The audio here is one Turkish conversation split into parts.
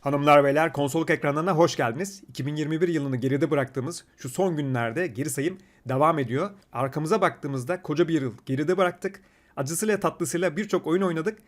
Hanımlar beyler konsoluk ekranlarına hoş geldiniz. 2021 yılını geride bıraktığımız şu son günlerde geri sayım devam ediyor. Arkamıza baktığımızda koca bir yıl geride bıraktık. Acısıyla tatlısıyla birçok oyun oynadık.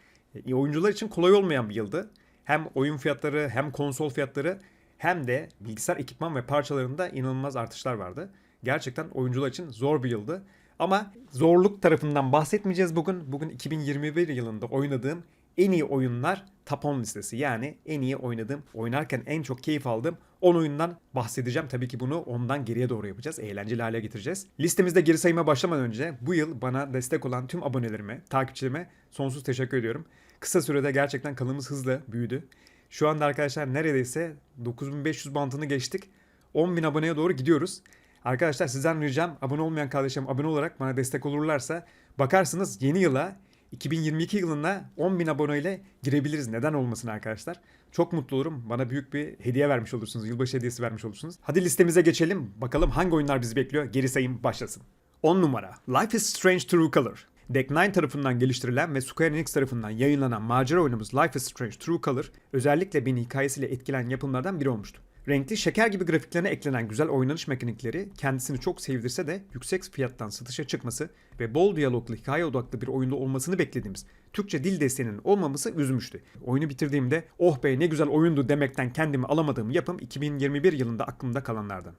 E, oyuncular için kolay olmayan bir yıldı. Hem oyun fiyatları hem konsol fiyatları hem de bilgisayar ekipman ve parçalarında inanılmaz artışlar vardı. Gerçekten oyuncular için zor bir yıldı. Ama zorluk tarafından bahsetmeyeceğiz bugün. Bugün 2021 yılında oynadığım en iyi oyunlar top 10 listesi. Yani en iyi oynadığım, oynarken en çok keyif aldığım 10 oyundan bahsedeceğim. Tabii ki bunu ondan geriye doğru yapacağız. Eğlenceli hale getireceğiz. Listemizde geri sayıma başlamadan önce bu yıl bana destek olan tüm abonelerime, takipçilerime sonsuz teşekkür ediyorum. Kısa sürede gerçekten kanalımız hızlı büyüdü. Şu anda arkadaşlar neredeyse 9500 bantını geçtik. 10.000 aboneye doğru gidiyoruz. Arkadaşlar sizden ricam abone olmayan kardeşim abone olarak bana destek olurlarsa bakarsınız yeni yıla 2022 yılına 10.000 aboneyle girebiliriz. Neden olmasın arkadaşlar? Çok mutlu olurum. Bana büyük bir hediye vermiş olursunuz. Yılbaşı hediyesi vermiş olursunuz. Hadi listemize geçelim. Bakalım hangi oyunlar bizi bekliyor. Geri sayım başlasın. 10 numara. Life is Strange True Color. Deck 9 tarafından geliştirilen ve Square Enix tarafından yayınlanan macera oyunumuz Life is Strange True Color özellikle beni hikayesiyle etkilen yapımlardan biri olmuştu. Renkli şeker gibi grafiklerine eklenen güzel oynanış mekanikleri kendisini çok sevdirse de yüksek fiyattan satışa çıkması ve bol diyaloglu hikaye odaklı bir oyunda olmasını beklediğimiz Türkçe dil desteğinin olmaması üzmüştü. Oyunu bitirdiğimde oh be ne güzel oyundu demekten kendimi alamadığım yapım 2021 yılında aklımda kalanlardan.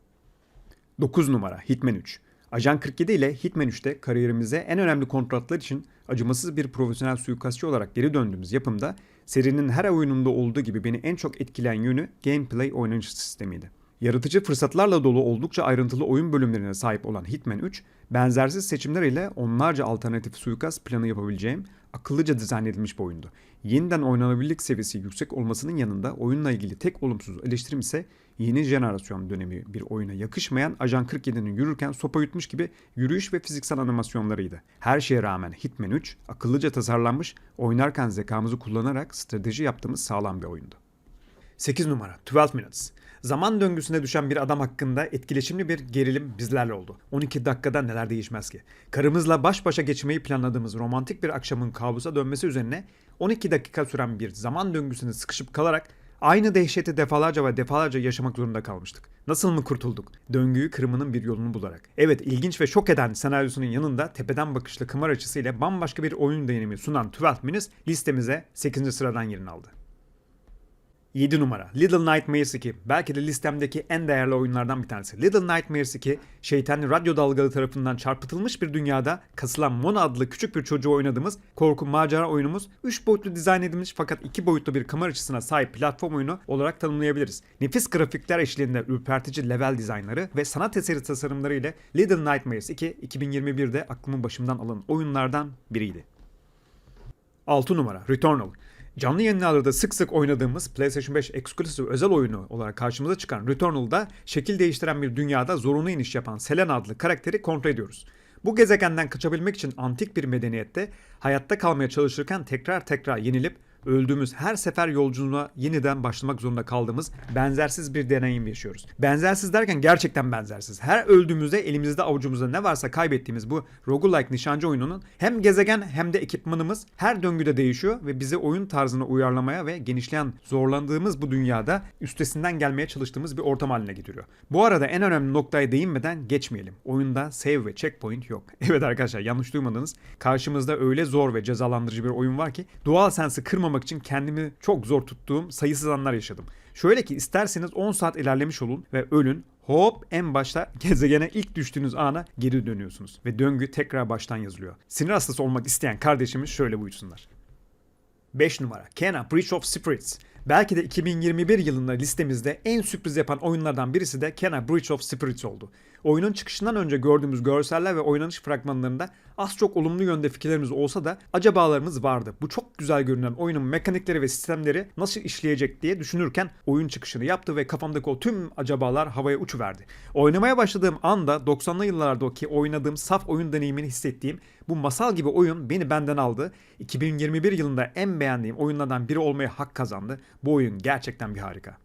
9 numara Hitman 3. Ajan 47 ile Hitman 3'te kariyerimize en önemli kontratlar için acımasız bir profesyonel suikastçı olarak geri döndüğümüz yapımda serinin her oyununda olduğu gibi beni en çok etkileyen yönü gameplay oynanış sistemiydi. Yaratıcı fırsatlarla dolu oldukça ayrıntılı oyun bölümlerine sahip olan Hitman 3, benzersiz seçimler ile onlarca alternatif suikast planı yapabileceğim akıllıca dizayn edilmiş bir oyundu. Yeniden oynanabilirlik seviyesi yüksek olmasının yanında oyunla ilgili tek olumsuz eleştirim ise yeni jenerasyon dönemi bir oyuna yakışmayan Ajan 47'nin yürürken sopa yutmuş gibi yürüyüş ve fiziksel animasyonlarıydı. Her şeye rağmen Hitman 3 akıllıca tasarlanmış, oynarken zekamızı kullanarak strateji yaptığımız sağlam bir oyundu. 8 numara 12 Minutes. Zaman döngüsüne düşen bir adam hakkında etkileşimli bir gerilim bizlerle oldu. 12 dakikada neler değişmez ki? Karımızla baş başa geçmeyi planladığımız romantik bir akşamın kabusa dönmesi üzerine 12 dakika süren bir zaman döngüsüne sıkışıp kalarak aynı dehşeti defalarca ve defalarca yaşamak zorunda kalmıştık. Nasıl mı kurtulduk? Döngüyü kırmanın bir yolunu bularak. Evet ilginç ve şok eden senaryosunun yanında tepeden bakışlı kamera açısıyla bambaşka bir oyun deneyimi sunan 12 Minutes listemize 8. sıradan yerini aldı. 7 numara Little Nightmares 2 belki de listemdeki en değerli oyunlardan bir tanesi. Little Nightmares 2 şeytan radyo dalgalı tarafından çarpıtılmış bir dünyada kasılan Mona adlı küçük bir çocuğu oynadığımız korku macera oyunumuz 3 boyutlu dizayn edilmiş fakat 2 boyutlu bir kamera açısına sahip platform oyunu olarak tanımlayabiliriz. Nefis grafikler eşliğinde ürpertici level dizaynları ve sanat eseri tasarımları ile Little Nightmares 2 2021'de aklımın başımdan alan oyunlardan biriydi. 6 numara Returnal Canlı yayınlarda sık sık oynadığımız PlayStation 5 Exclusive özel oyunu olarak karşımıza çıkan Returnal'da şekil değiştiren bir dünyada zorunlu iniş yapan Selena adlı karakteri kontrol ediyoruz. Bu gezegenden kaçabilmek için antik bir medeniyette hayatta kalmaya çalışırken tekrar tekrar yenilip öldüğümüz her sefer yolculuğuna yeniden başlamak zorunda kaldığımız benzersiz bir deneyim yaşıyoruz. Benzersiz derken gerçekten benzersiz. Her öldüğümüzde elimizde avucumuzda ne varsa kaybettiğimiz bu roguelike nişancı oyununun hem gezegen hem de ekipmanımız her döngüde değişiyor ve bizi oyun tarzına uyarlamaya ve genişleyen zorlandığımız bu dünyada üstesinden gelmeye çalıştığımız bir ortam haline getiriyor. Bu arada en önemli noktaya değinmeden geçmeyelim. Oyunda save ve checkpoint yok. Evet arkadaşlar yanlış duymadınız. Karşımızda öyle zor ve cezalandırıcı bir oyun var ki doğal sensi kırmamak için kendimi çok zor tuttuğum sayısız anlar yaşadım. Şöyle ki isterseniz 10 saat ilerlemiş olun ve ölün Hop en başta gezegene ilk düştüğünüz ana geri dönüyorsunuz ve döngü tekrar baştan yazılıyor. Sinir hastası olmak isteyen kardeşimiz şöyle buyursunlar. 5 numara Kena Breach of Spirits. Belki de 2021 yılında listemizde en sürpriz yapan oyunlardan birisi de Kena Breach of Spirits oldu. Oyunun çıkışından önce gördüğümüz görseller ve oynanış fragmanlarında az çok olumlu yönde fikirlerimiz olsa da acabalarımız vardı. Bu çok güzel görünen oyunun mekanikleri ve sistemleri nasıl işleyecek diye düşünürken oyun çıkışını yaptı ve kafamdaki o tüm acabalar havaya uçuverdi. Oynamaya başladığım anda 90'lı yıllardaki oynadığım saf oyun deneyimini hissettiğim bu masal gibi oyun beni benden aldı. 2021 yılında en beğendiğim oyunlardan biri olmaya hak kazandı. Bu oyun gerçekten bir harika.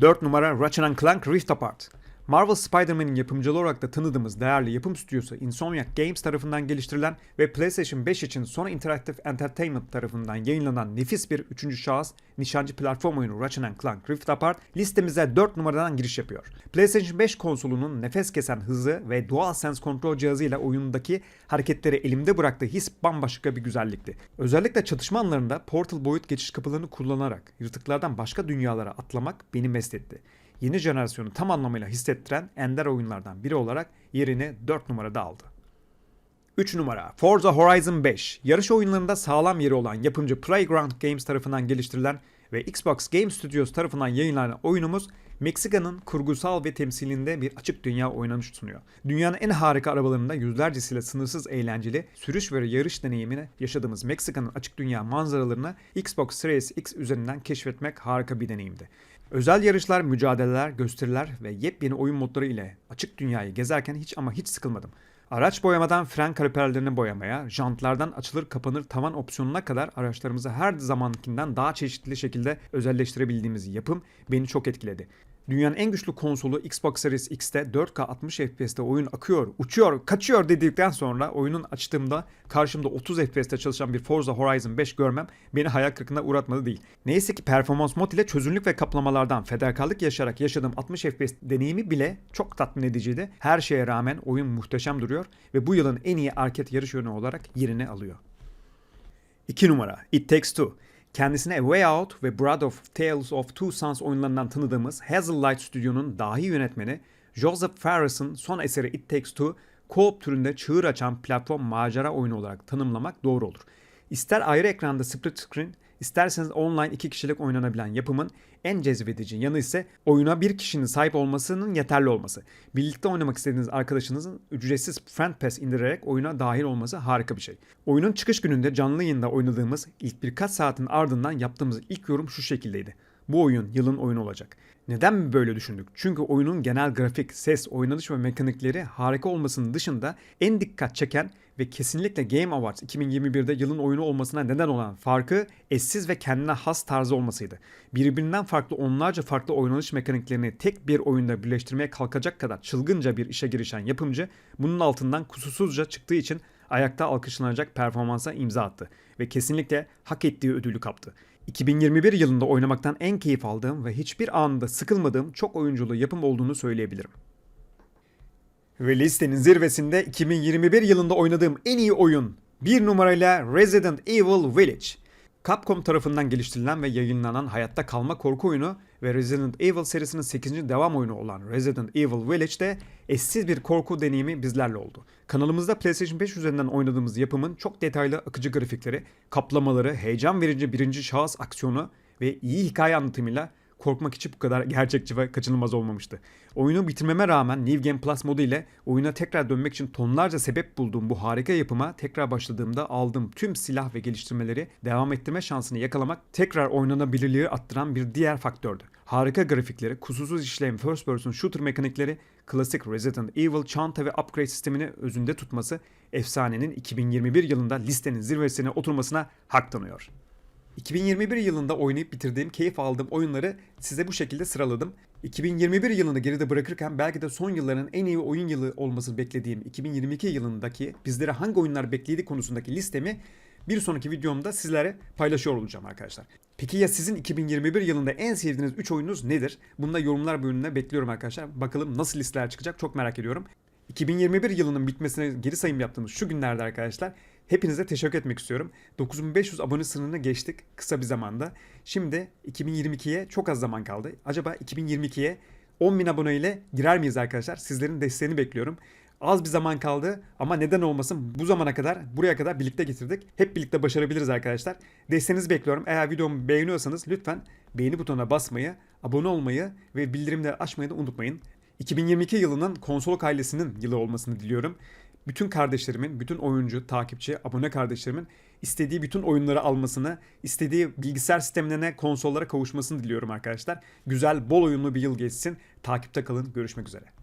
4 numara Ratchet Clank Rift Apart. Marvel Spider-Man'in yapımcıları olarak da tanıdığımız değerli yapım stüdyosu Insomniac Games tarafından geliştirilen ve PlayStation 5 için Sony Interactive Entertainment tarafından yayınlanan nefis bir üçüncü şahıs nişancı platform oyunu Ratchet Clank Rift Apart listemize 4 numaradan giriş yapıyor. PlayStation 5 konsolunun nefes kesen hızı ve DualSense kontrol cihazıyla oyundaki hareketleri elimde bıraktığı his bambaşka bir güzellikti. Özellikle çatışma anlarında Portal boyut geçiş kapılarını kullanarak yırtıklardan başka dünyalara atlamak beni mest etti yeni jenerasyonu tam anlamıyla hissettiren ender oyunlardan biri olarak yerini 4 numarada aldı. 3 numara Forza Horizon 5 yarış oyunlarında sağlam yeri olan yapımcı Playground Games tarafından geliştirilen ve Xbox Game Studios tarafından yayınlanan oyunumuz Meksika'nın kurgusal ve temsilinde bir açık dünya oynanış sunuyor. Dünyanın en harika arabalarında yüzlercesiyle sınırsız eğlenceli sürüş ve yarış deneyimini yaşadığımız Meksika'nın açık dünya manzaralarını Xbox Series X üzerinden keşfetmek harika bir deneyimdi. Özel yarışlar, mücadeleler, gösteriler ve yepyeni oyun modları ile açık dünyayı gezerken hiç ama hiç sıkılmadım. Araç boyamadan fren kaliperlerini boyamaya, jantlardan açılır kapanır tavan opsiyonuna kadar araçlarımızı her zamankinden daha çeşitli şekilde özelleştirebildiğimiz yapım beni çok etkiledi. Dünyanın en güçlü konsolu Xbox Series X'te 4K 60 FPS'te oyun akıyor, uçuyor, kaçıyor dedikten sonra oyunun açtığımda karşımda 30 FPS'te çalışan bir Forza Horizon 5 görmem beni hayal kırıklığına uğratmadı değil. Neyse ki performans mod ile çözünürlük ve kaplamalardan fedakarlık yaşayarak yaşadığım 60 FPS deneyimi bile çok tatmin ediciydi. Her şeye rağmen oyun muhteşem duruyor ve bu yılın en iyi arcade yarış oyunu olarak yerini alıyor. 2 numara It Takes Two kendisine A Way Out ve Blood of Tales of Two Sons oyunlarından tanıdığımız Hazelight Stüdyo'nun dahi yönetmeni Joseph Fares'ın son eseri It Takes Two, co-op türünde çığır açan platform macera oyunu olarak tanımlamak doğru olur. İster ayrı ekranda split screen, İsterseniz online iki kişilik oynanabilen yapımın en cezbedici yanı ise oyuna bir kişinin sahip olmasının yeterli olması. Birlikte oynamak istediğiniz arkadaşınızın ücretsiz Friend Pass indirerek oyuna dahil olması harika bir şey. Oyunun çıkış gününde canlı yayında oynadığımız ilk birkaç saatin ardından yaptığımız ilk yorum şu şekildeydi. Bu oyun yılın oyunu olacak. Neden böyle düşündük? Çünkü oyunun genel grafik, ses, oynanış ve mekanikleri harika olmasının dışında en dikkat çeken ve kesinlikle Game Awards 2021'de yılın oyunu olmasına neden olan farkı eşsiz ve kendine has tarzı olmasıydı. Birbirinden farklı onlarca farklı oynanış mekaniklerini tek bir oyunda birleştirmeye kalkacak kadar çılgınca bir işe girişen yapımcı bunun altından kusursuzca çıktığı için ayakta alkışlanacak performansa imza attı ve kesinlikle hak ettiği ödülü kaptı. 2021 yılında oynamaktan en keyif aldığım ve hiçbir anında sıkılmadığım çok oyunculu yapım olduğunu söyleyebilirim. Ve listenin zirvesinde 2021 yılında oynadığım en iyi oyun bir numarayla Resident Evil Village. Capcom tarafından geliştirilen ve yayınlanan hayatta kalma korku oyunu ve Resident Evil serisinin 8. devam oyunu olan Resident Evil Village'de eşsiz bir korku deneyimi bizlerle oldu. Kanalımızda PlayStation 5 üzerinden oynadığımız yapımın çok detaylı akıcı grafikleri, kaplamaları, heyecan verici birinci şahıs aksiyonu ve iyi hikaye anlatımıyla korkmak için bu kadar gerçekçi ve kaçınılmaz olmamıştı. Oyunu bitirmeme rağmen New Game Plus modu ile oyuna tekrar dönmek için tonlarca sebep bulduğum bu harika yapıma tekrar başladığımda aldığım tüm silah ve geliştirmeleri devam ettirme şansını yakalamak tekrar oynanabilirliği arttıran bir diğer faktördü. Harika grafikleri, kusursuz işleyen first person shooter mekanikleri, klasik Resident Evil çanta ve upgrade sistemini özünde tutması efsanenin 2021 yılında listenin zirvesine oturmasına hak tanıyor. 2021 yılında oynayıp bitirdiğim, keyif aldığım oyunları size bu şekilde sıraladım. 2021 yılını geride bırakırken belki de son yılların en iyi oyun yılı olması beklediğim 2022 yılındaki bizlere hangi oyunlar bekledi konusundaki listemi bir sonraki videomda sizlere paylaşıyor olacağım arkadaşlar. Peki ya sizin 2021 yılında en sevdiğiniz 3 oyununuz nedir? Bunu da yorumlar bölümüne bekliyorum arkadaşlar. Bakalım nasıl listeler çıkacak çok merak ediyorum. 2021 yılının bitmesine geri sayım yaptığımız şu günlerde arkadaşlar hepinize teşekkür etmek istiyorum. 9500 abone sınırını geçtik kısa bir zamanda. Şimdi 2022'ye çok az zaman kaldı. Acaba 2022'ye 10.000 abone ile girer miyiz arkadaşlar? Sizlerin desteğini bekliyorum. Az bir zaman kaldı ama neden olmasın bu zamana kadar buraya kadar birlikte getirdik. Hep birlikte başarabiliriz arkadaşlar. Desteğinizi bekliyorum. Eğer videomu beğeniyorsanız lütfen beğeni butonuna basmayı, abone olmayı ve bildirimleri açmayı da unutmayın. 2022 yılının konsolok ailesinin yılı olmasını diliyorum. Bütün kardeşlerimin, bütün oyuncu, takipçi, abone kardeşlerimin istediği bütün oyunları almasını, istediği bilgisayar sistemlerine, konsollara kavuşmasını diliyorum arkadaşlar. Güzel, bol oyunlu bir yıl geçsin. Takipte kalın. Görüşmek üzere.